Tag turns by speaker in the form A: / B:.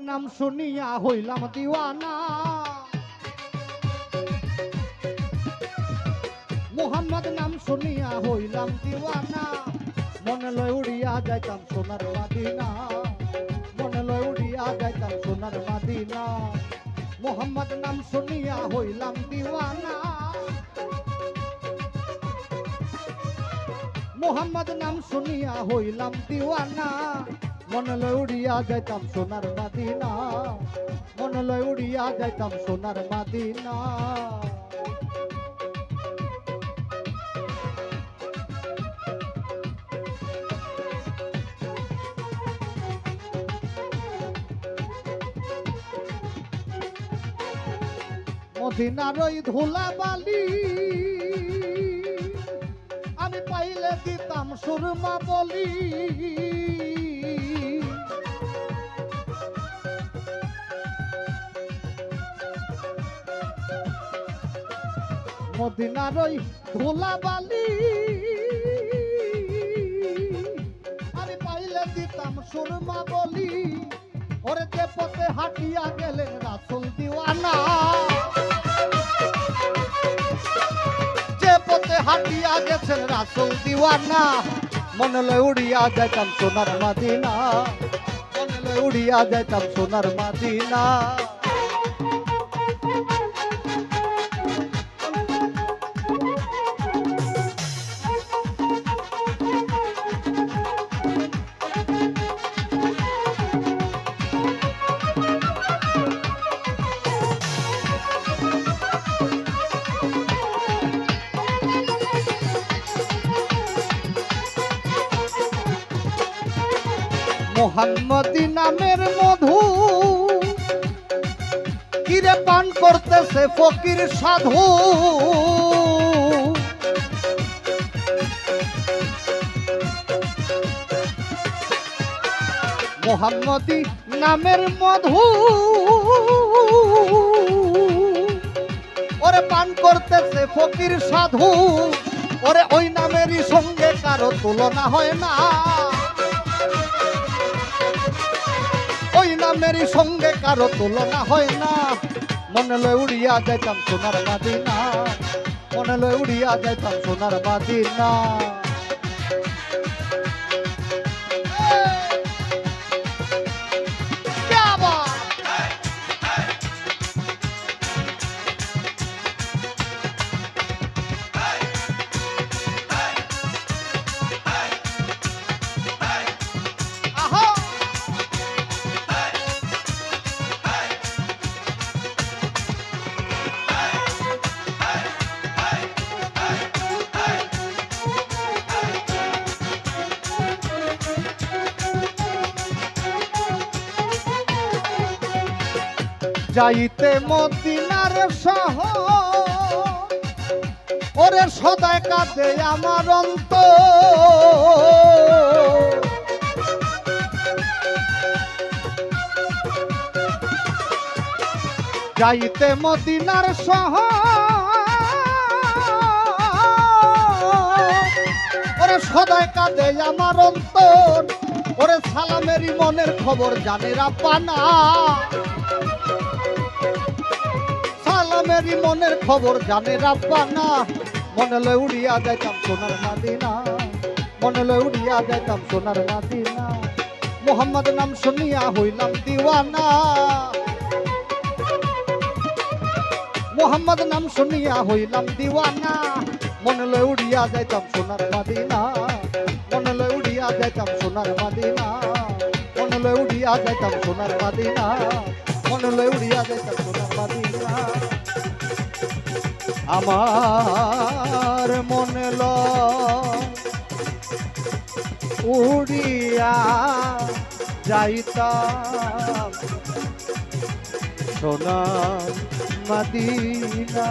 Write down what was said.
A: নাম শুনিয়া হইলাম দিওয়ানা। মোহাম্মদ নাম শুনিয়া হইলাম দিওয়ানা। মনে লয় উড়িয়া যাইতাম সোনার মাদিনা। মনে লয় উড়িয়া যাইতাম সোনার মাদিনা। মোহাম্মদ নাম শুনিয়া হইলাম দিওয়ানা। মোহাম্মদ নাম শুনিয়া হইলাম দিওয়ানা। মনে লয় উড়িয়া যাইতাম সোনার মাদিনা মনে লয় উড়িয়া যাইতাম সোনার মাদিনা মদিনার ওই ধুলা বালি। আমি পাইলে দিতাম সুরমা বলি। মদিনার ওই ধুলা বালি আমি পাইলে দিতাম সুরমা বলি। ওরে যে পথে হাঁটিয়া গেলেন রাসুল দিওয়ানা। যে পথে হাঁটিয়া গেছেন রাসুল দিওয়ানা। মনে লয় উড়িয়া যাইতাম সোনার মাদিনা। মনলে উড়িয়া যাইতাম সোনার মাদিনা। মোহাম্মদী নামের মধু। কিরে পান করতেছে ফকির সাধু। মোহাম্মদী নামের মধু। ওরে পান করতেছে ফকির সাধু। ওরে ওই নামেরই সঙ্গে কারও তুলনা হয় না। নামেরই সঙ্গে কারও তুলনা হয় না। মনে লয় উড়িয়া যাইতাম সোনার মাদিনা মনে লয় উড়িয়া যাইতাম সোনার মাদিনা যাইতে মদিনার সহ ওরে সদায় কাঁদে আমার অন্ত যাইতে মদিনার সহ ওরে সদায় কাঁদে আমার অন্তর। ওরে সালামেরই মনের খবর জানে রাব্বানা সালামেরই মনের খবর জানে রাব্বানা মনে লয় উড়িয়া যাইতাম সোনার মাদিনা। মনে লয় উড়িয়া যাইতাম সোনার মাদিনা। মোহাম্মদ নাম শুনিয়া হইলাম দিওয়ানা। মোহাম্মদ নাম শুনিয়া হইলাম দিওয়ানা। মনে লয় উড়িয়া যাইতাম সোনার মাদিনা। মনে লয় উড়িয়া যাইতাম সোনার মাদিনা। মনে লয় উড়িয়া যাইতাম সোনার মাদিনা। মনে লয় উড়িয়া যাইতাম আমার মনে লয় উড়িয়া যাইতাম। সোনার মদিনা।